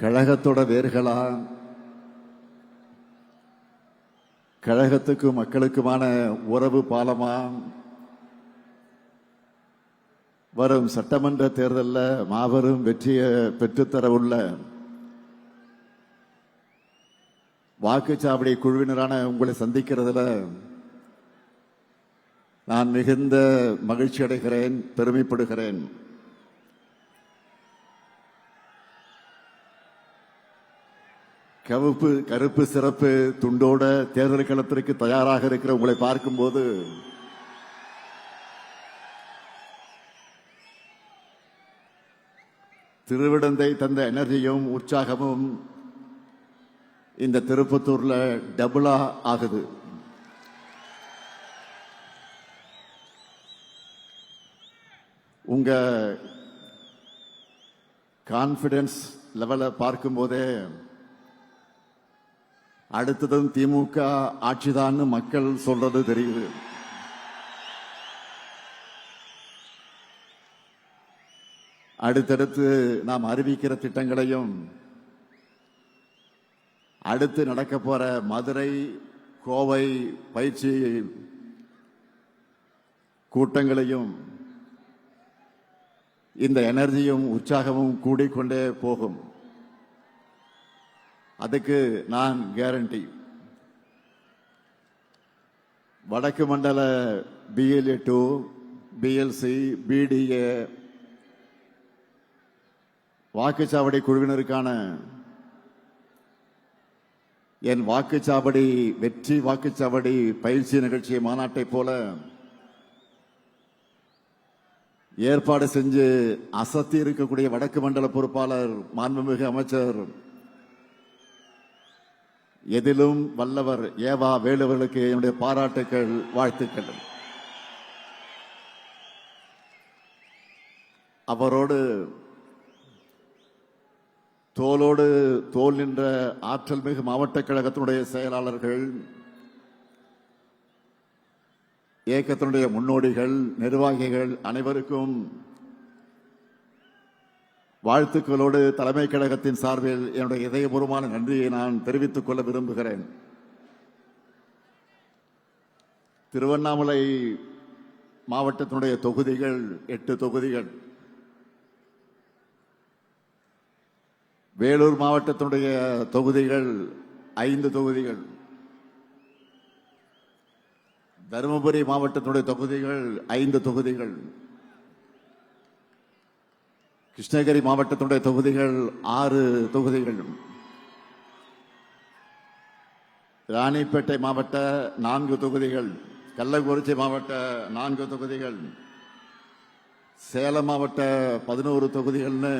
கழகத்தோட வேர்களா? கழகத்துக்கும் மக்களுக்குமான உறவு பாலமா? வரும் சட்டமன்ற தேர்தலில் மாபெரும் வெற்றியை பெற்றுத்தர உள்ள வாக்குச்சாவடி குழுவினரான உங்களை சந்திக்கிறதுல நான் மிகுந்த மகிழ்ச்சி அடைகிறேன் பெருமைப்படுகிறேன். கவுப்பு கருப்பு சிறப்பு துண்டோட தேர்தல் களத்திற்கு தயாராக இருக்கிற உங்களை பார்க்கும்போது திருவிடந்தை தந்த எனர்ஜியும் உற்சாகமும் இந்த திருப்பத்தூர்ல டபுளா ஆகுது. உங்க கான்பிடன்ஸ் லெவலை பார்க்கும்போதே அடுத்ததும் திமுக ஆட்சிதான்னு மக்கள் சொல்றது தெரியுது. அடுத்தடுத்து நாம் அறிவிக்கிற திட்டங்களையும் அடுத்து நடக்க போற மதுரை கோவை பயிற்சி கூட்டங்களையும் இந்த எனர்ஜியும் உற்சாகமும் கூடிக்கொண்டே போகும். அதுக்கு நான் கேரண்டி வடக்கு மண்டல பிஎல்ஏ டூ பிஎல்சி பிடிஏ வாக்குச்சாவடி குழுவினருக்கான என் வாக்குச்சாவடி வெற்றி வாக்குச்சாவடி பயிற்சி நிகழ்ச்சி மாநாட்டை போல ஏற்பாடு செஞ்சு அசத்தி இருக்கக்கூடிய வடக்கு மண்டல பொறுப்பாளர் மாண்புமிகு அமைச்சர் எதிலும் வல்லவர் ஏவா வேலுவர்களுக்கு என்னுடைய பாராட்டுக்கள் வாழ்த்துக்கள். அவரோடு தோலோடு தோல் நின்ற ஆற்றல் மிகு மாவட்ட கழகத்தினுடைய செயலாளர்கள் இயக்கத்தினுடைய முன்னோடிகள் நிர்வாகிகள் அனைவருக்கும் வாழ்த்துக்களோடு தலைமை கழகத்தின் சார்பில் என்னுடைய இதயபூர்வமான நன்றியை நான் தெரிவித்துக் கொள்ள விரும்புகிறேன். திருவண்ணாமலை மாவட்டத்தினுடைய தொகுதிகள் எட்டு தொகுதிகள். வேலூர் மாவட்டத்தினுடைய தொகுதிகள் ஐந்து தொகுதிகள். தருமபுரி மாவட்டத்தினுடைய தொகுதிகள் ஐந்து தொகுதிகள். கிருஷ்ணகிரி மாவட்டத்துடைய தொகுதிகள் ஆறு தொகுதிகள். ராணிப்பேட்டை மாவட்ட நான்கு தொகுதிகள் கள்ளக்குறிச்சி மாவட்ட நான்கு தொகுதிகள் சேலம் மாவட்ட பதினோரு தொகுதிகள்னு.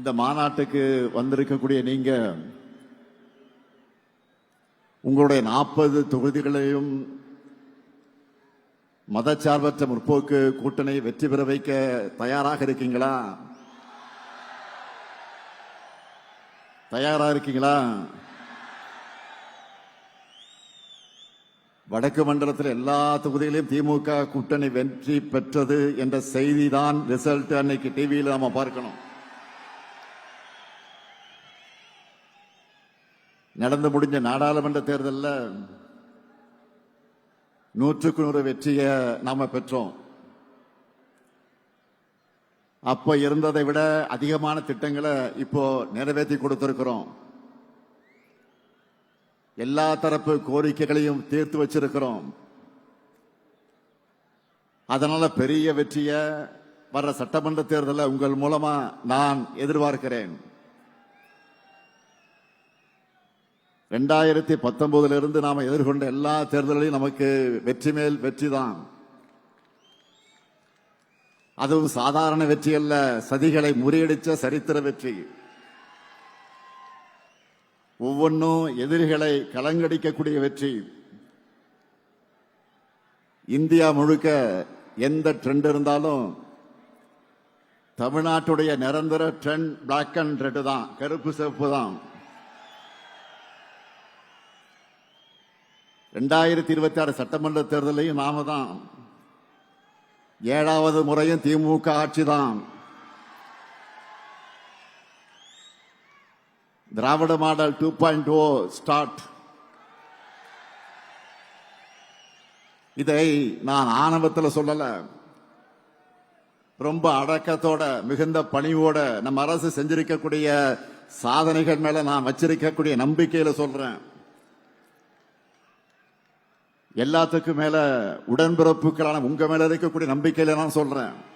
இந்த மாநாட்டுக்கு வந்திருக்கக்கூடிய நீங்க உங்களுடைய நாற்பது தொகுதிகளையும் மதச்சார்பற்ற முற்போக்கு கூட்டணி வெற்றி பெற வைக்க தயாராக இருக்கீங்களா? தயாரா இருக்கீங்களா? வடக்கு மண்டலத்தில் எல்லா தொகுதிகளையும் திமுக கூட்டணி வெற்றி பெற்றது என்ற செய்தி தான் ரிசல்ட் அன்னைக்கு டிவியில் நாம பார்க்கணும். நடந்து முடிஞ்ச நாடாளுமன்ற தேர்தலில் நூற்றுக்கு நூறு வெற்றியை நாம பெற்றோம். அப்ப இருந்ததை விட அதிகமான திட்டங்களை இப்போ நிறைவேற்றி கொடுத்திருக்கிறோம். எல்லா தரப்பு கோரிக்கைகளையும் தீர்த்து வச்சிருக்கிறோம். அதனால பெரிய வெற்றியை வர்ற சட்டமன்ற தேர்தலை உங்கள் மூலமா நான் எதிர்பார்க்கிறேன். ரெண்டாயிரத்தி பத்தொன்பதிலிருந்து நாம் எதிர்கொண்ட எல்லா தேர்தல்களையும் நமக்கு வெற்றி மேல் வெற்றி தான் அதுவும் சாதாரண வெற்றி அல்ல சதிகளை முறியடிச்ச சரித்திர வெற்றி. ஒவ்வொன்றும் எதிரிகளை கலங்கடிக்கக்கூடிய வெற்றி. இந்தியா முழுக்க எந்த ட்ரெண்ட் இருந்தாலும் தமிழ்நாட்டுடைய நிரந்தர ட்ரெண்ட் பிளாக் அண்ட் ரெட் தான் கருப்பு சிவப்பு தான். ரெண்டாயிரத்தி இருபத்தி ஆறு சட்டமன்ற தேர்தலையும் நாம தான். ஏழாவது முறையும் திமுக ஆட்சி தான். Dravida model two point O start. இதை நான் ஆணவத்தில் சொல்லல. ரொம்ப அடக்கத்தோட மிகுந்த பணிவோட நம்ம அரசு செஞ்சிருக்கக்கூடிய சாதனைகள் மேல நான் வச்சிருக்கக்கூடிய நம்பிக்கையில சொல்றேன். எல்லாத்துக்கும் மேல உடன்பிறப்புகளான உங்க மேல இருக்கக்கூடிய நம்பிக்கையில நான் சொல்றேன்.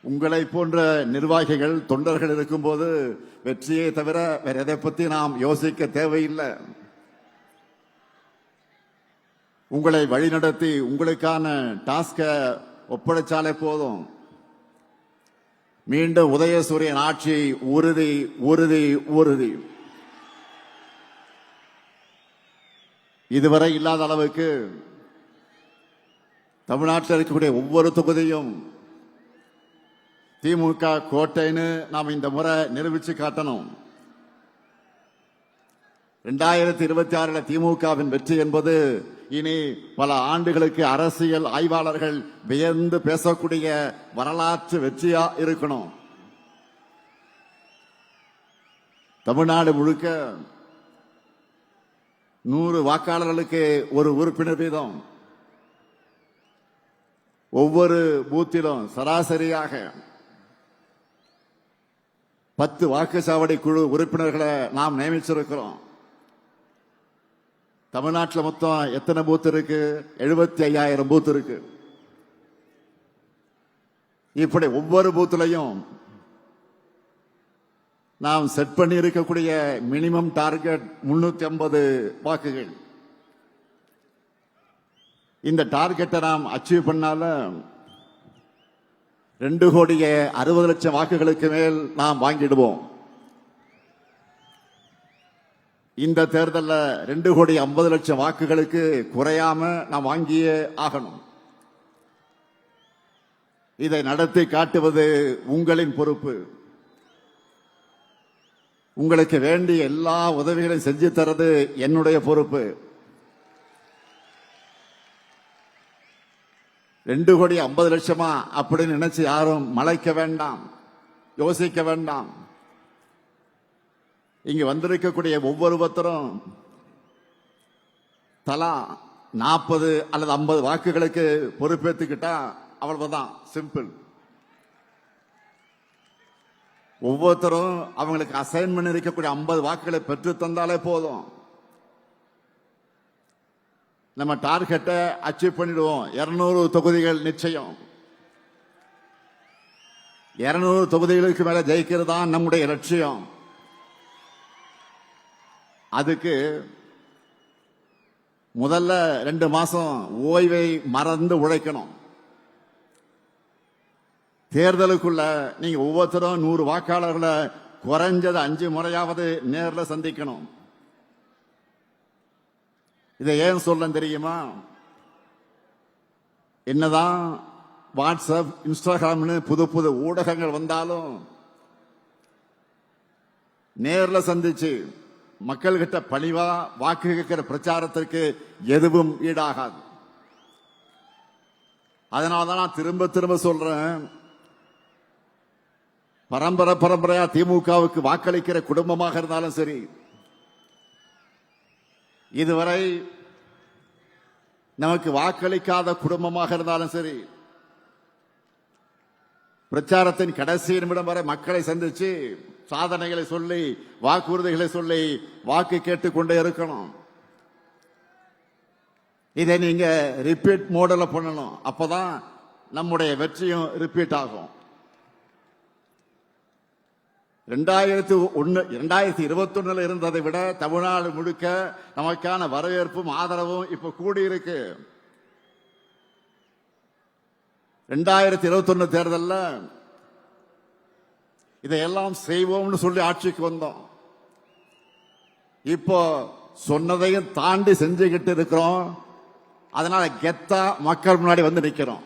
உங்களை போன்ற நிர்வாகிகள் தொண்டர்கள் இருக்கும்போது வெற்றியை தவிர வேற எதை பத்தி நாம் யோசிக்க தேவையில்லை. உங்களை வழிநடத்தி உங்களுக்கான டாஸ்க ஒப்படைச்சாலே போதும். மீண்டும் உதயசூரியன் ஆட்சி உறுதி உறுதி உறுதி. இதுவரை இல்லாத அளவுக்கு தமிழ்நாட்டில் இருக்கக்கூடிய ஒவ்வொரு தொகுதியும் திமுக கோட்டைன்னு நாம் இந்த முறை நிரூபிச்சு காட்டணும். இரண்டாயிரத்தி இருபத்தி ஆறில் திமுகவின் வெற்றி என்பது இனி பல ஆண்டுகளுக்கு அரசியல் ஆய்வாளர்கள் வியந்து பேசக்கூடிய வரலாற்று வெற்றியா இருக்கணும். தமிழ்நாடு முழுக்க நூறு வாக்காளர்களுக்கு ஒரு உறுப்பினர் வீதம். ஒவ்வொரு பூத்திலும் சராசரியாக பத்து வாக்குச்சாவடி குழு உறுப்பினர்களை நாம் நியமிச்சிருக்கிறோம். தமிழ்நாட்டில் மொத்தம் எத்தனை பூத் இருக்கு? எழுபத்தி ஐயாயிரம் பூத் இருக்கு. இப்படி ஒவ்வொரு பூத்துலையும் நாம் செட் பண்ணி இருக்கக்கூடிய மினிமம் டார்கெட் முன்னூத்தி ஐம்பது வாக்குகள். இந்த டார்கெட்டை நாம் அச்சீவ் பண்ணால ரெண்டு கோடியே அறுபது லட்சம் வாக்குகளுக்கு மேல் நாம் வாங்கிடுவோம். இந்த தேர்தலில் ரெண்டு கோடி ஐம்பது லட்சம் வாக்குகளுக்கு குறையாம நாம் வாங்கியே ஆகணும். இதை நடத்தி காட்டுவது உங்களின் பொறுப்பு. உங்களுக்கு வேண்டிய எல்லா உதவிகளையும் செஞ்சு தரது என்னுடைய பொறுப்பு. ரெண்டு கோடி ஐம்பது லட்சமா அப்படின்னு நினைச்சு யாரும் மலைக்க வேண்டாம் யோசிக்க வேண்டாம். இங்க வந்திருக்கக்கூடிய ஒவ்வொருத்தரும் தலா நாற்பது அல்லது ஐம்பது வாக்குகளுக்கு பொறுப்பேற்றுக்கிட்டா அவ்வளவுதான். சிம்பிள். ஒவ்வொருத்தரும் அவங்களுக்கு அசைன்மெண்ட் இருக்கக்கூடிய ஐம்பது வாக்குகளை பெற்று தந்தாலே போதும். நம்ம டார்கெட்டை அச்சீவ் பண்ணிடுவோம். இருநூறு தொகுதிகள் நிச்சயம். இருநூறு தொகுதிகளுக்கு மேல ஜெயிக்கிறது தான் நம்முடைய லட்சியம். அதுக்கு முதல்ல ரெண்டு மாசம் ஓய்வை மறந்து உழைக்கணும். தேர்தலுக்குள்ள நீங்க ஒவ்வொருத்தரும் நூறு வாக்காளர்களை குறைஞ்சது அஞ்சு முறையாவது நேரில் சந்திக்கணும். இதை ஏன் சொல்ல தெரியுமா? என்னதான் வாட்ஸ்அப் இன்ஸ்டாகிராம்னு புது புது ஊடகங்கள் வந்தாலும் நேரில் சந்திச்சு மக்கள்கிட்ட பணிவா வாக்கு கேட்கிற பிரச்சாரத்திற்கு எதுவும் ஈடாகாது. அதனாலதான் நான் திரும்ப திரும்ப சொல்றேன் பரம்பரை பரம்பரையா திமுகவுக்கு வாக்களிக்கிற குடும்பமாக இருந்தாலும் சரி. இதுவரை நமக்கு வாக்களிக்காத குடும்பமாக இருந்தாலும் சரி பிரச்சாரத்தின் கடைசி நிமிடம் வரை மக்களை சந்திச்சு சாதனைகளை சொல்லி வாக்குறுதிகளை சொல்லி வாக்கு கேட்டுக் கொண்டே இருக்கணும். இதை நீங்க ரிப்பீட் மோடல பண்ணணும். அப்பதான் நம்முடைய வெற்றியும் ரிப்பீட் ஆகும். ரெண்டாயிரத்தி ஒன்னு ரெண்டாயிரத்தி இருபத்தி இருந்ததை விட தமிழ்நாடு முழுக்க நமக்கான வரவேற்பும் ஆதரவும் இப்ப கூடி இருக்கு ரெண்டாயிரத்தி இருபத்தி ஒன்னு தேர்தல்ல இதையெல்லாம் செய்வோம்னு சொல்லி ஆட்சிக்கு வந்தோம். இப்போ சொன்னதையும் தாண்டி செஞ்சுக்கிட்டு இருக்கிறோம். அதனால கெத்தா மக்கள் முன்னாடி வந்து நிற்கிறோம்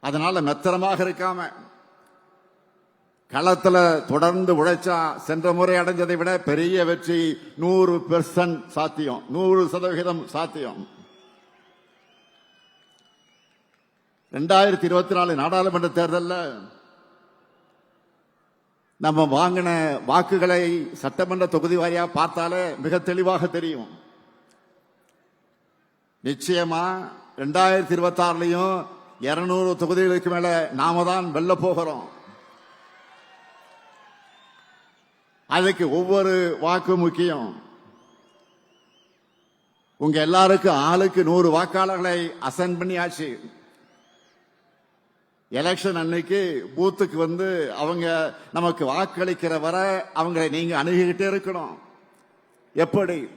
அதனால மெத்தனமாக இருக்காம களத்துல தொடர்ந்து உழைச்சா சென்ற முறை அடைஞ்சதை விட பெரிய வெற்றி நூறு பெர்சன்ட் சாத்தியம். நூறு சதவிகிதம் சாத்தியம். ரெண்டாயிரத்தி இருபத்தி நாலு நாடாளுமன்ற தேர்தலில் நம்ம வாங்கின வாக்குகளை சட்டமன்ற தொகுதி வாரியா பார்த்தாலே மிக தெளிவாக தெரியும். நிச்சயமா ரெண்டாயிரத்தி இருபத்தி ஆறுலயும் இருநூறு தொகுதிகளுக்கு மேல நாம தான் வெல்ல போகிறோம். அதுக்கு ஒவ்வொரு வாக்கு முக்கியம். உங்க எல்லாருக்கும் ஆளுக்கு நூறு வாக்காளர்களை அசைன் பண்ணியாச்சு. எலெக்ஷன் அன்னைக்கு பூத்துக்கு வந்து அவங்க நமக்கு வாக்களிக்கிற வரை அவங்களை நீங்க அணுகிக்கிட்டே இருக்கணும். எப்படி?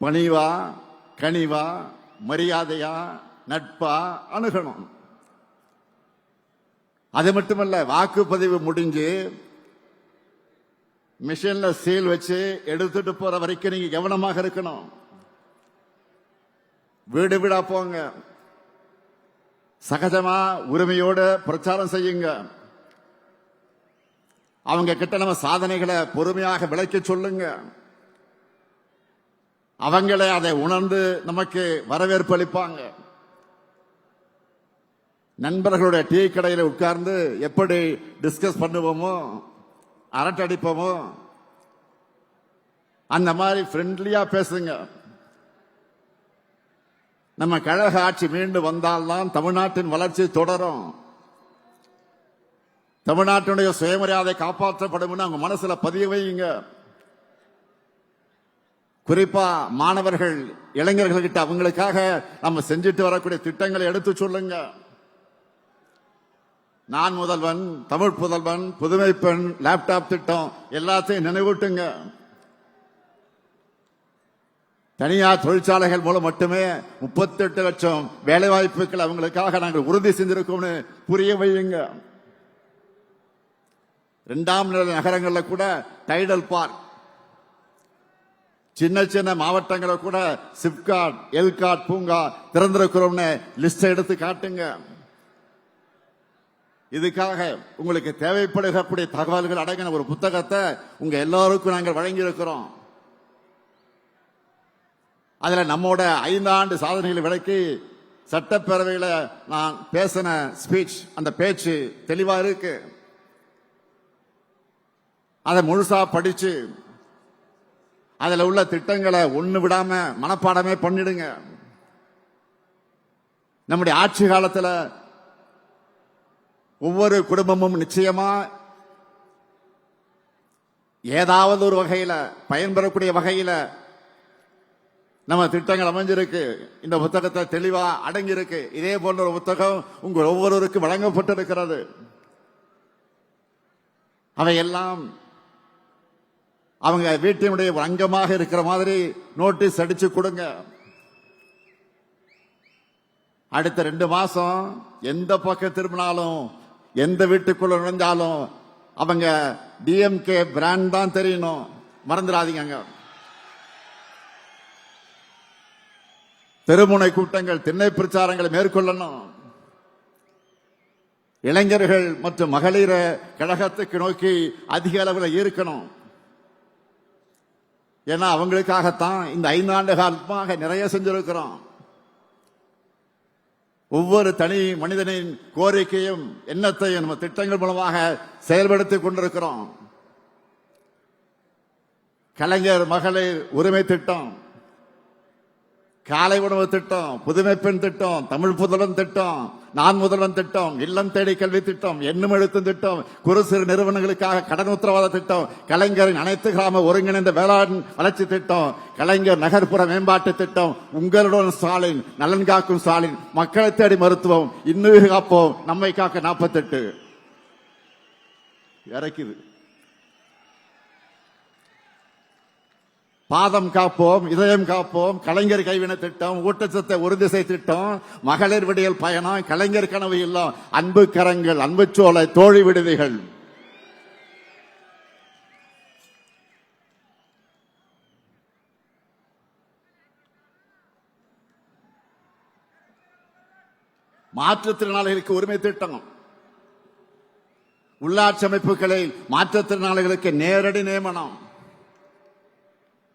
பணிவா கனிவா மரியாதையா நட்பா அணுகணும். அது மட்டுமல்ல வாக்குப்பதிவு முடிஞ்சு மிஷின்ல சீல் வச்சு எடுத்துட்டு போற வரைக்கும் நீங்க கவனமாக இருக்கணும். வீடு வீடா போங்க. சகஜமா உரிமையோடு பிரச்சாரம் செய்யுங்க. அவங்க கிட்ட நம்ம சாதனைகளை பொறுமையாக விளக்கி சொல்லுங்க. அவங்களே அதை உணர்ந்து நமக்கு வரவேற்பு அளிப்பாங்க. நண்பர்களுடைய டீ கடையில் உட்கார்ந்து எப்படி டிஸ்கஸ் பண்ணுவோமோ அரட்டடிப்போமோ? அந்த மாதிரி ஃப்ரெண்ட்லியா பேசுங்க. நம்ம கழக ஆட்சி மீண்டு வந்தால்தான் தமிழ்நாட்டின் வளர்ச்சி தொடரும். தமிழ்நாட்டினுடைய சுயமரியாதை காப்பாற்றப்படும் அவங்க மனசுல பதிய வையுங்க குறிப்பா மாணவர்கள் இளைஞர்கள்கிட்ட அவங்களுக்காக நம்ம செஞ்சுட்டு வரக்கூடிய திட்டங்களை எடுத்து சொல்லுங்க. நான் முதல்வன் தமிழ் புதல்வன் புதுமை பெண் லேப்டாப் திட்டம் எல்லாத்தையும் நினைவூட்டுங்க. தனியார் தொழிற்சாலைகள் மூலம் மட்டுமே முப்பத்தெட்டு லட்சம் வேலை வாய்ப்புகள் அவங்களுக்காக நாங்கள் உறுதி செஞ்சிருக்கோம்னு புரிய வையுங்க. இரண்டாம் நிலை நகரங்களில் கூட டைடல் பார்க் சின்ன சின்ன மாவட்டங்களை கூட சிப்காட் எல்காட் பூங்கா திறந்திருக்கிறோம்னு லிஸ்ட் எடுத்து காட்டுங்க. இதுக்காக உங்களுக்கு தேவைப்படுகக்கூடிய தகவல்கள் அடங்கின ஒரு புத்தகத்தை உங்க எல்லாருக்கும் நாங்கள் வழங்கியிருக்கிறோம். அதில் நம்மோட ஐந்தாண்டு சாதனைகளை விளக்கி சட்டப்பேரவையில் நான் பேசின ஸ்பீச் அந்த பேச்சு தெளிவாக இருக்கு. அதை முழுசா படிச்சு அதில் உள்ள திட்டங்களை ஒன்று விடாம மனப்பாடமே பண்ணிடுங்க. நம்முடைய ஆட்சி காலத்தில் ஒவ்வொரு குடும்பமும் நிச்சயமா ஏதாவது ஒரு வகையில பயன்பெறக்கூடிய வகையில நம்ம திட்டங்கள் அமைஞ்சிருக்கு. இந்த புத்தகத்தை தெளிவா அடங்கியிருக்கு. இதே போன்ற ஒரு புத்தகம் உங்கள் ஒவ்வொருவருக்கும் வழங்கப்பட்டிருக்கிறது. அவையெல்லாம் அவங்க வீட்டினுடைய அங்கமாக இருக்கிற மாதிரி நோட்டீஸ் அடிச்சு கொடுங்க. அடுத்த ரெண்டு மாசம் எந்த பக்கம் திரும்பினாலும் எந்த வீட்டுக்குள்ள நுழைஞ்சாலும் அவங்க டிஎம்கே பிராண்ட் தான் தெரியணும். மறந்துடாதீங்க. தெருமுனை கூட்டங்கள் திண்ணை பிரச்சாரங்களை மேற்கொள்ளணும். இளைஞர்கள் மற்றும் மகளிர கழகத்துக்கு நோக்கி அதிக அளவில் ஈர்க்கணும். ஏன்னா அவங்களுக்காகத்தான் இந்த ஐந்தாண்டு காலமாக நிறைய செஞ்சிருக்கிறோம். ஒவ்வொரு தனி மனிதனின் கோரிக்கையும் எண்ணத்தையும் நம்ம திட்டங்கள் மூலமாக செயல்படுத்திக் கொண்டிருக்கிறோம். கலைஞர் மகளிர் உரிமை திட்டம் காலை உணவு திட்டம் புதுமை பெண் திட்டம் தமிழ் புதலன் திட்டம் நான் முதல்வன் திட்டம் இல்லம் தேடி கல்வி திட்டம் எண்ணும் எழுத்தும் திட்டம் குறு சிறு நிறுவனங்களுக்காக கடன் உத்தரவாத திட்டம் கலைஞரின் அனைத்து கிராம ஒருங்கிணைந்த வேளாண் வளர்ச்சி திட்டம் கலைஞர் நகர்ப்புற மேம்பாட்டு திட்டம் உங்களுடன் ஸ்டாலின் நலன் காக்கும் ஸ்டாலின் மக்களை தேடி மருத்துவம் இன்னுயிர் காப்போம் நம்மை காக்க நாற்பத்தெட்டு. இறக்குது. பாதம் காப்போம் இதயம் காப்போம் கலைஞர் கைவினை திட்டம் ஊட்டச்சத்தை உறுதிசை திட்டம் மகளிர் விடியல் பயணம் கலைஞர் கனவு இல்லம் அன்பு கரங்கள் அன்பு சோலை தோழி விடுதிகள். மாற்றுத்திறனாளிகளுக்கு உரிமை திட்டம். உள்ளாட்சி அமைப்புகளில் மாற்றுத்திறனாளிகளுக்கு நேரடி நியமனம்.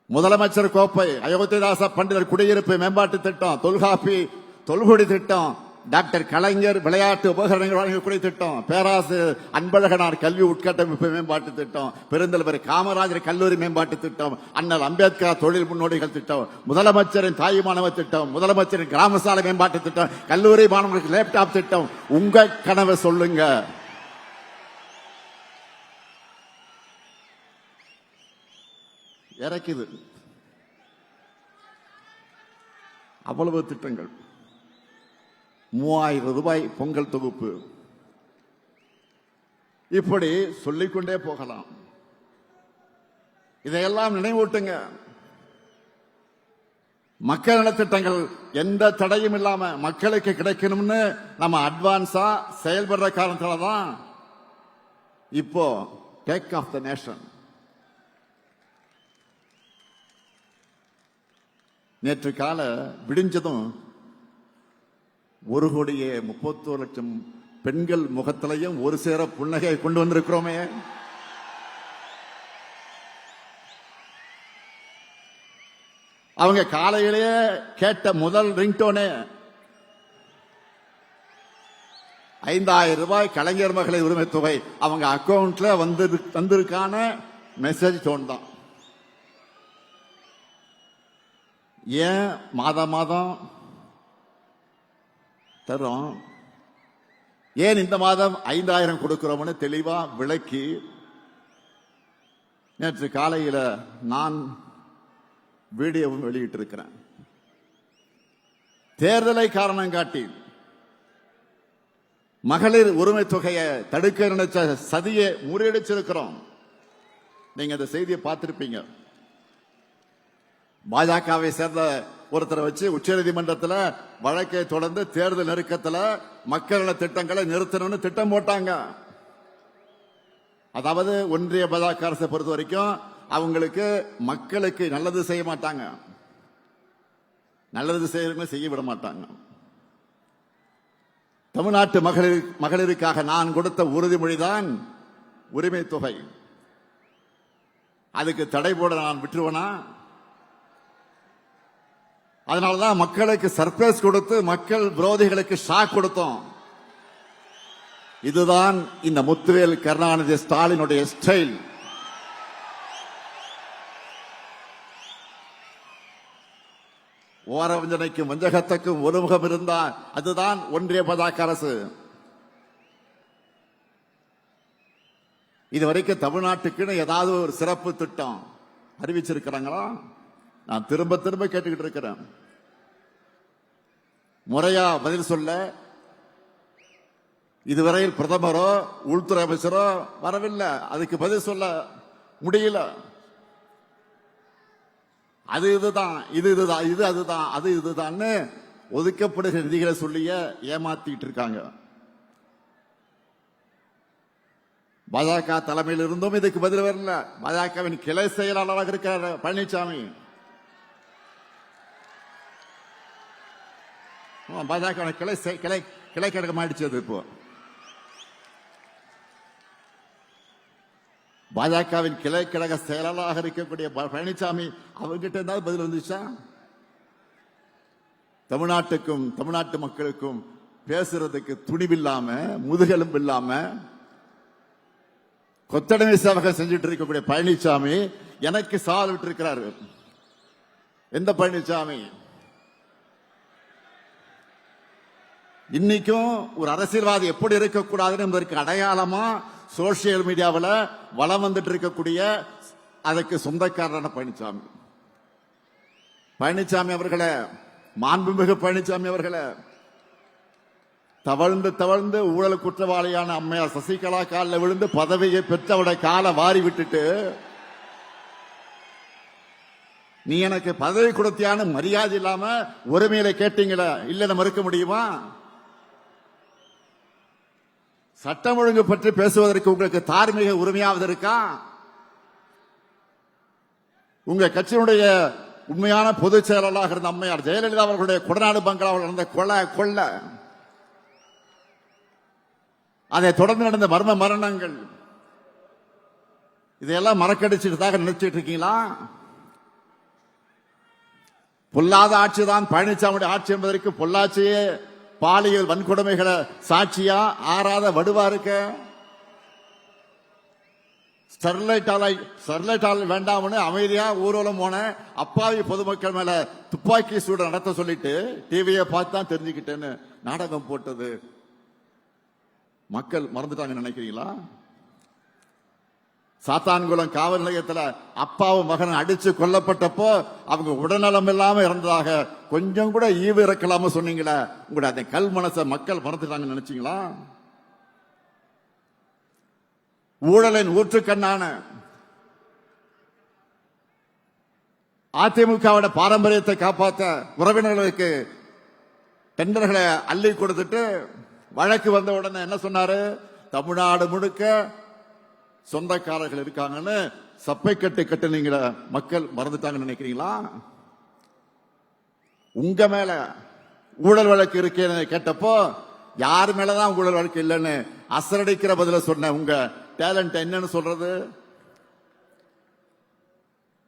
முதலமைச்சர் கோப்பை அயோத்திதாச பண்டிதர் குடியிருப்பு மேம்பாட்டு திட்டம் தொல்காப்பி தொல்குடி திட்டம் டாக்டர் கலைஞர் விளையாட்டு உபகரணங்கள் வழங்கக்கூடிய திட்டம் பேராசிரியர் அன்பழகனார் கல்வி உட்கட்டமைப்பு மேம்பாட்டு திட்டம் பெருந்தலைவர் காமராஜர் கல்லூரி மேம்பாட்டு திட்டம் அண்ணல் அம்பேத்கர் தொழில் முன்னோடிகள் திட்டம் முதலமைச்சரின் தாய் மாணவர் திட்டம் முதலமைச்சரின் கிராமசாலை மேம்பாட்டு திட்டம் கல்லூரி மாணவர்களுக்கு லேப்டாப் திட்டம். உங்க கனவை சொல்லுங்க. இறக்குது. அவ்வளவு திட்டங்கள். மூவாயிரம் ரூபாய் பொங்கல் தொகுப்பு. இப்படி சொல்லிக்கொண்டே போகலாம். இதையெல்லாம் நினைவூட்டுங்க. மக்கள் நலத்திட்டங்கள் எந்த தடையும் இல்லாம மக்களுக்கு கிடைக்கணும்னு நம்ம அட்வான்ஸா செயல்படுற காரணத்துல தான் இப்போ டேக் ஆஃப் த நேஷன் நேற்று கால விடிஞ்சதும் ஒரு கோடியே முப்பத்தோரு லட்சம் பெண்கள் முகத்திலையும் ஒரு சேர புன்னகை கொண்டு வந்திருக்கிறோமே. அவங்க காலையிலேயே கேட்ட முதல் ரிங்டோனே ஐந்தாயிரம் ரூபாய் கலைஞர் மகளிர் உரிமை தொகை அவங்க அக்கௌண்ட்ல வந்து வந்திருக்கான மெசேஜ் டோன் தான். ஏன் மாதம் மாதம் தரும் ஏன் இந்த மாதம் ஐந்தாயிரம் கொடுக்கிறோம்னு தெளிவா விளக்கி நேற்று காலையில் நான் வீடியோவும் வெளியிட்டிருக்கிறேன். தேர்தலை காரணம் காட்டி மகளிர் உரிமை தொகையை தடுக்க நினைச்ச சதியை முறியடிச்சிருக்கிறோம். நீங்க அந்த செய்தியை பார்த்திருப்பீங்க. பாஜகவை சேர்ந்த ஒருத்தரை வச்சு உச்சநீதிமன்றத்தில் வழக்கை தொடர்ந்து தேர்தல் நெருக்கத்தில் மக்கள திட்டங்களை நிறுத்தணும்னு திட்டம் போட்டாங்க. அதாவது ஒன்றிய பாஜக அரசை பொறுத்த வரைக்கும் அவங்களுக்கு மக்களுக்கு நல்லது செய்ய மாட்டாங்க. நல்லது செய்யறவங்க செய்ய விட மாட்டாங்க. தமிழ்நாட்டு மகளிர் மகளிருக்காக நான் கொடுத்த உறுதிமொழிதான் உரிமை தொகை அதுக்கு தடை போட நான் விட்டுருவேனா? அதனாலதான் மக்களுக்கு சர்ப்ரைஸ் கொடுத்து மக்கள் விரோதிகளுக்கு ஷாக் கொடுத்தோம். இதுதான் இந்த முத்துவேல் கருணாநிதி ஸ்டாலினுடைய ஸ்டைல் ஓரவஞ்சனைக்கும் வஞ்சகத்துக்கும் ஒருமுகம் இருந்தால் அதுதான் ஒன்றிய பாஜக அரசு. இதுவரைக்கும் தமிழ்நாட்டுக்குன்னு ஏதாவது ஒரு சிறப்பு திட்டம் அறிவிச்சிருக்கிறாங்களா? நான் திரும்ப திரும்ப கேட்டுக்கிட்டு இருக்கிறேன். முறையா பதில் சொல்ல இதுவரையில் பிரதமரோ உள்துறை அமைச்சரோ வரவில்லை. அதுக்கு பதில் சொல்ல முடியல. அது இதுதான் இது இதுதான் இது அதுதான் அது இதுதான்னு ஒதுக்கப்படுகிற நிதிகளை சொல்லிய ஏமாத்திட்டு இருக்காங்க. பாஜக தலைமையில் இருந்தும் இதுக்கு பதில் வரல. பாஜகவின் கிளை செயலாளராக இருக்கிறார் பழனிசாமி பாஜக கிளை கிளை கிளை கழகம் ஆயிடுச்சு அது இப்போ. பாஜகவின் கிளை கழக செயலாளராக இருக்கக்கூடிய ப- பழனிசாமி அவர்கிட்ட இருந்தால் பதில் வந்துச்சா? தமிழ்நாட்டுக்கும் தமிழ்நாட்டு மக்களுக்கும் பேசுறதுக்கு துணிவில்லாம முதுகெலும்பு இல்லாம கொத்தடிமை சேவகம் செஞ்சுட்டு இருக்கக்கூடிய பழனிசாமி எனக்கு சால் விட்டு இருக்கிறார் எந்த பழனிசாமி இன்னைக்கும் ஒரு அரசியல்வாதி எப்படி இருக்கக்கூடாதுன்னு என்பதற்கு அடையாளமா சோசியல் மீடியாவில் வளம் வந்துட்டு இருக்கக்கூடிய அதற்கு சொந்தக்காரரான பழனிசாமி பழனிசாமி அவர்களே மாண்புமிகு பழனிசாமி அவர்களே தவழ்ந்து தவழ்ந்து ஊழல் குற்றவாளியான அம்மையார் சசிகலா காலில் விழுந்து பதவியை பெற்றவுடைய காலை வாரி விட்டுட்டு நீ எனக்கு பதவி கொடுத்தியான்னு மரியாதை இல்லாம உரிமையில கேட்டீங்களா இல்ல மறுக்க முடியுமா? சட்டம் ஒழுங்கு பற்றி பேசுவதற்கு உங்களுக்கு தார்மீக உரிமையாவது இருக்கா? உங்க கட்சியினுடைய உண்மையான பொதுச் செயலாளராக இருந்த அம்மையார் ஜெயலலிதா அவர்களுடைய கொடநாடு பங்களாவில் நடந்த கொலை கொள்ள. அதை தொடர்ந்து நடந்த மர்ம மரணங்கள். இதையெல்லாம் மறக்கடிச்சிட்டதாக நினைச்சிட்டு இருக்கீங்களா? பொல்லாத ஆட்சி தான் பழனிசாமியுடைய ஆட்சி என்பதற்கு பொள்ளாச்சியே பாலியல் வன்கொடுமைகளை சாட்சியா ஆறாத வடுவா இருக்க? ஸ்டெர்லைட் ஆலை ஸ்டெர்லைட் ஆலை வேண்டாம்னு அமைதியா ஊர்வலம் போன அப்பாவி பொதுமக்கள் மேல துப்பாக்கி சூடு நடத்த சொல்லிட்டு டிவியை பார்த்து தான் தெரிஞ்சுக்கிட்டேன்னு நாடகம் போட்டது. மக்கள் மறந்துட்டாங்க நினைக்கிறீங்களா? சாத்தான்குளம் காவல் நிலையத்தில் அப்பாவும் மகன் அடிச்சு கொல்லப்பட்டப்போ அவங்க உடல்நலம் இல்லாம இருந்ததாக கொஞ்சம் கூட ஈவு இறக்கலாம சொன்னீங்களே உங்களுடைய அந்த கல் மனசை மக்கள் மறந்துட்டாங்கன்னு நினைச்சீங்களா? ஊழலின் ஊற்றுக்கண்ணான அதிமுகவோட பாரம்பரியத்தை காப்பாற்ற உறவினர்களுக்கு டெண்டர்களை அள்ளி கொடுத்துட்டு வழக்கு வந்த உடனே என்ன சொன்னாரு? தமிழ்நாடு முழுக்க சொந்தக்காரர்கள் இருக்காங்கன்னு சப்பை கட்டு கட்டுனீங்கள மக்கள் மறந்துட்டாங்கன்னு நினைக்கிறீங்களா? உங்க மேல ஊழல் வழக்கு இருக்கேன்னு கேட்டப்போ யார் மேலதான் ஊழல் வழக்கு இல்லைன்னு அசரடிக்கிற பதில சொன்ன உங்க டேலண்ட் என்னன்னு சொல்றது?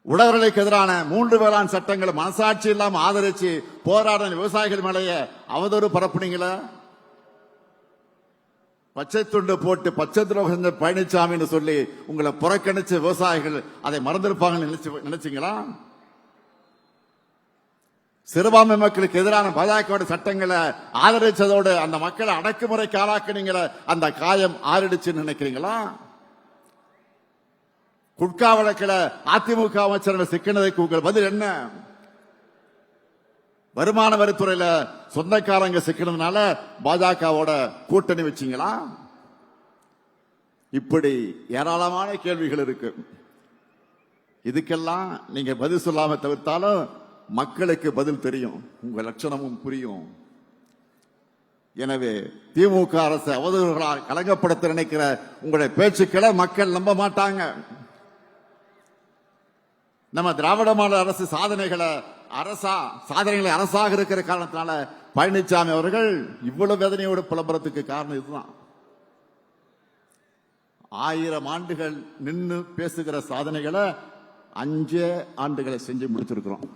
உழவர்களுக்கு எதிரான மூன்று வேளாண் சட்டங்களை மனசாட்சி இல்லாமல் ஆதரிச்சு போராடின விவசாயிகள் மேலேயே அவதூறு பரப்புனீங்களா? பச்சை துண்டு போட்டு பச்சை துரோகம் பழனிசாமின்னு சொல்லி உங்களை புறக்கணிச்ச விவசாயிகள் அதை மறந்திருப்பாங்கன்னு நினைச்சு நினைச்சீங்களா? சிறுபான்மை மக்களுக்கு எதிரான பாஜக சட்டங்களை ஆதரிச்சதோடு அந்த மக்களை அடக்குமுறைக்கு ஆளாக்குனீங்கள அந்த காயம் ஆறிடுச்சுன்னு நினைக்கிறீங்களா? குட்கா வழக்கில் அதிமுக அமைச்சர்கள் சிக்கினதுக்கு உங்கள் பதில் என்ன? வருமான வரித்துறையில சொந்தக்காரங்க சிக்கினதுனால பாஜகவோட கூட்டணி வச்சீங்களா? இப்படி ஏராளமான கேள்விகள் இருக்கு. இதுக்கெல்லாம் நீங்க பதில் சொல்லாம தவிர்த்தாலும் மக்களுக்கு பதில் தெரியும். உங்க லட்சணமும் புரியும். எனவே திமுக அரசு அவதூறுகளால் கலங்கப்படுத்த நினைக்கிற உங்களுடைய பேச்சுக்களை மக்கள் நம்ப மாட்டாங்க. நம்ம திராவிட மாடல் அரசு சாதனைகளை அரசா சாதனைகளை அரசாக இருக்கிற காரணத்தினால பழனிசாமி அவர்கள் இவ்வளவு வேதனையோடு புலம்புறதுக்கு காரணம் இதுதான். ஆயிரம் ஆண்டுகள் நின்னு பேசுகிற சாதனைகளை அஞ்சே ஆண்டுகளை செஞ்சு முடிச்சிருக்கிறோம்.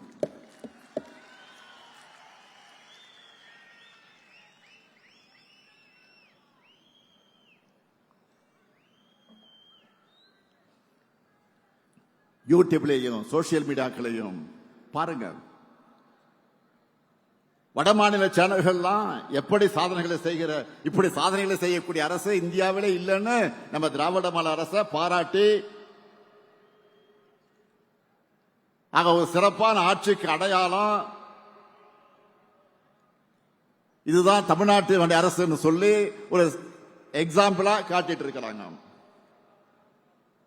யூடியூப்லேயும் சோசியல் மீடியாக்களையும் பாருங்க. வட மாநில சேனல்கள்லாம் எப்படி சாதனைகளை செய்கிற இப்படி சாதனைகளை செய்யக்கூடிய அரசு இந்தியாவிலே இல்லைன்னு நம்ம திராவிட மாநில அரசை பாராட்டி ஆக ஒரு சிறப்பான ஆட்சிக்கு அடையாளம் இதுதான் தமிழ்நாட்டு அரசுன்னு சொல்லி ஒரு எக்ஸாம்பிளா காட்டிட்டு இருக்கிறாங்க.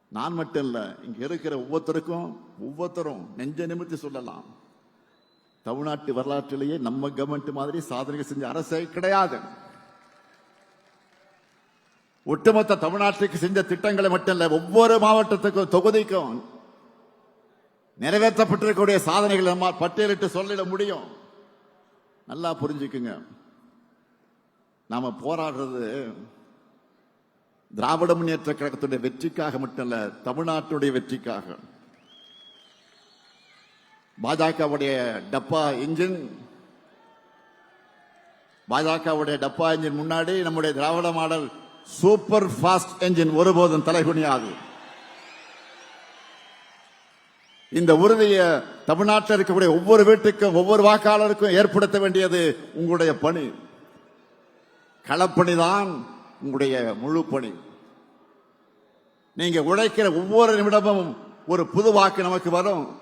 நான் மட்டும் இல்லை இங்கே இருக்கிற ஒவ்வொருத்தருக்கும் ஒவ்வொருத்தரும் நெஞ்ச நிமித்தி சொல்லலாம். தமிழ்நாட்டு வரலாற்றிலேயே நம்ம கவர்மெண்ட் மாதிரி சாதனைகள் செஞ்ச அரசே கிடையாது. ஒட்டுமொத்த தமிழ்நாட்டுக்கு செஞ்ச திட்டங்களை மட்டும் இல்லை ஒவ்வொரு மாவட்டத்துக்கும் தொகுதிக்கும் நிறைவேற்றப்பட்டிருக்கக்கூடிய சாதனைகளை நம்ம பட்டியலிட்டு சொல்லிட முடியும். நல்லா புரிஞ்சுக்குங்க. நாம போராடுறது திராவிட முன்னேற்ற கழகத்துடைய வெற்றிக்காக மட்டுமல்ல தமிழ்நாட்டுடைய வெற்றிக்காக. பாஜகவுடைய டப்பா இன்ஜின் பாஜகவுடைய டப்பா இன்ஜின் முன்னாடி நம்முடைய Dravida model super fast engine ஒருபோதும் தலைகுனியாது. இந்த உறுதியை தமிழ்நாட்டில் இருக்கக்கூடிய ஒவ்வொரு வீட்டுக்கும் ஒவ்வொரு வாக்காளருக்கும் ஏற்படுத்த வேண்டியது உங்களுடைய பணி. களப்பணிதான் உங்களுடைய முழு பணி நீங்க உழைக்கிற ஒவ்வொரு நிமிடமும் ஒரு புது வாக்கு நமக்கு வரும்.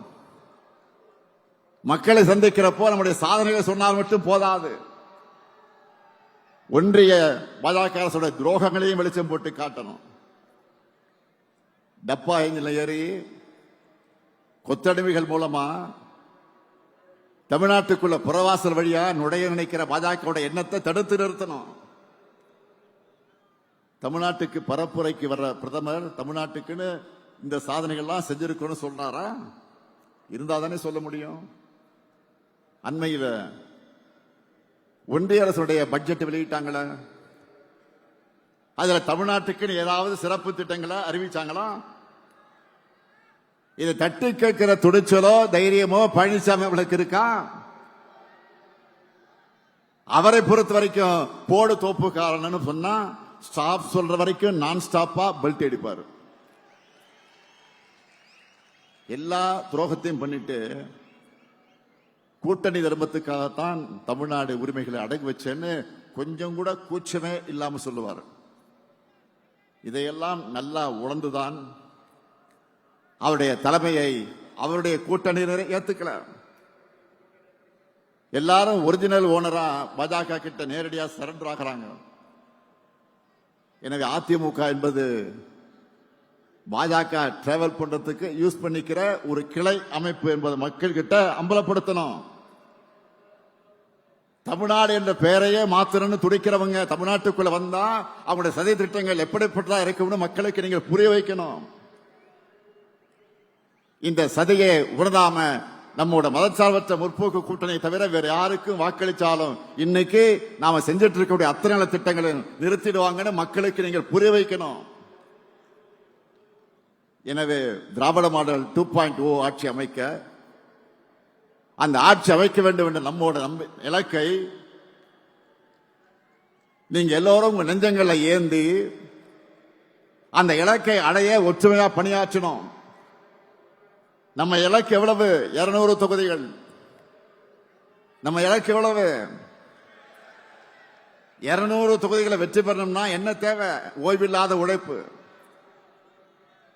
மக்களை சந்திக்கிறப்போ நம்முடைய சாதனைகளை சொன்னால் மட்டும் போதாது. ஒன்றிய பாஜக அரசுடைய துரோகங்களையும் வெளிச்சம் போட்டு காட்டணும். டப்பா எஞ்சில் ஏறி கொத்தடிமைகள் மூலமா தமிழ்நாட்டுக்குள்ள புறவாசல் வழியா நுழைய நினைக்கிற பாஜக எண்ணத்தை தடுத்து நிறுத்தணும். தமிழ்நாட்டுக்கு பரப்புரைக்கு வர்ற பிரதமர் தமிழ்நாட்டுக்குன்னு இந்த சாதனைகள்லாம் செஞ்சிருக்கணும்னு சொல்றாரா? இருந்தா தானே சொல்ல முடியும். அண்மையில் ஒன்றிய அரசுடைய பட்ஜெட் வெளியிட்டாங்களே. அதுல தமிழ்நாட்டுக்குன்னு ஏதாவது சிறப்பு திட்டங்களை அறிவிச்சாங்களா? இதை தட்டி கேட்கிற துணிச்சலோ தைரியமோ பழனிசாமி அவளுக்கு இருக்கா? அவரை பொறுத்த வரைக்கும் போடு தோப்புக்காரன்னு சொன்னா ஸ்டாப் சொல்ற வரைக்கும் நான் ஸ்டாப்பா பெல்ட் அடிப்பார். எல்லா துரோகத்தையும் பண்ணிட்டு கூட்டணி தர்மத்துக்காகத்தான் தமிழ்நாடு உரிமைகளை அடகு வச்சேன்னு கொஞ்சம் கூட கூச்சமே இல்லாம சொல்லுவார். இதையெல்லாம் நல்லா உணர்ந்துதான் அவருடைய தலைமையை அவருடைய கூட்டணியினரை ஏத்துக்கல. எல்லாரும் ஒரிஜினல் ஓனரா பாஜக கிட்ட நேரடியா சரண்டர் ஆகிறாங்க. எனவே அதிமுக என்பது பாஜக டிராவல் பண்றதுக்கு யூஸ் பண்ணிக்கிற ஒரு கிளை அமைப்பு என்பதை மக்கள் கிட்ட அம்பலப்படுத்தணும். தமிழ்நாடு என்ற பெயரையே மாத்திரன்னு துடிக்கிறவங்க தமிழ்நாட்டுக்குள்ள வந்தா அவங்களுடைய சதி திட்டங்கள் எப்படிப்பட்டதா இருக்கும்னு மக்களுக்கு நீங்கள் புரிய வைக்கணும். இந்த சதியை உணராம நம்மோட மதச்சார்பற்ற முற்போக்கு கூட்டணியை தவிர வேற யாருக்கும் வாக்களிச்சாலும் இன்னைக்கு நாம செஞ்சிட்டு இருக்கக்கூடிய அத்தனை நல திட்டங்களை நிறுத்திடுவாங்கன்னு மக்களுக்கு நீங்கள் புரிய வைக்கணும். எனவே Dravida model two point O ஆட்சி அமைக்க அந்த ஆட்சி அமைக்க வேண்டும் என்ற நம்மோட நம்ப இலக்கை நீங்க எல்லோரும் உங்க நெஞ்சங்களை ஏந்தி அந்த இலக்கை அடைய ஒற்றுமையா பணியாற்றணும். நம்ம இலக்கு எவ்வளவு? இருநூறு தொகுதிகள். நம்ம இலக்கு எவ்வளவு? இருநூறு தொகுதிகளை வெற்றி பெறணும்னா என்ன தேவை? ஓய்வில்லாத உழைப்பு.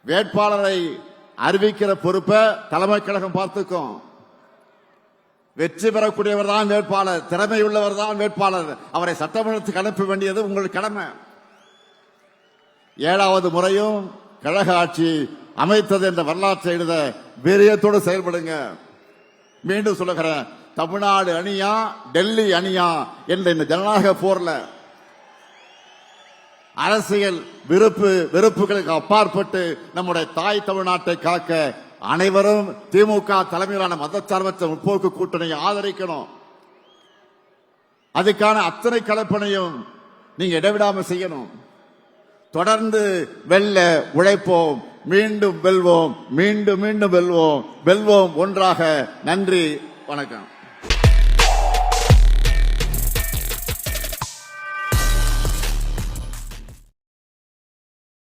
வேட்பாளரை அறிவிக்கிற பொறுப்பை தலைமை கழகம் பார்த்துக்கும். வெற்றி பெறக்கூடியவர் தான் வேட்பாளர் திறமை உள்ளவர் தான் வேட்பாளர். அவரை சட்டமன்றத்துக்கு அனுப்ப வேண்டியது உங்கள் கடமை. ஏழாவது முறையும் கழக ஆட்சி அமைத்தது என்ற வரலாற்றை எழுத வீரியத்தோடு செயல்படுங்க. மீண்டும் சொல்லுகிறேன் தமிழ்நாடு அணியா டெல்லி அணியா என்ற இந்த ஜனநாயக போர்ல அரசியல் விருப்பு வெறுப்புகளுக்கு அப்பாற்பட்டு நம்முடைய தாய் தமிழ்நாட்டை காக்க அனைவரும் திமுக தலைமையிலான மதச்சார்பற்ற முற்போக்கு கூட்டணியை ஆதரிக்கணும். அதுக்கான அத்தனை கலப்பனையும் நீங்க இடைவிடாம செய்யணும். தொடர்ந்து வெல்ல உழைப்போம். மீண்டும் வெல்வோம். மீண்டும் மீண்டும் வெல்வோம். வெல்வோம். ஒன்றாக நன்றி வணக்கம்.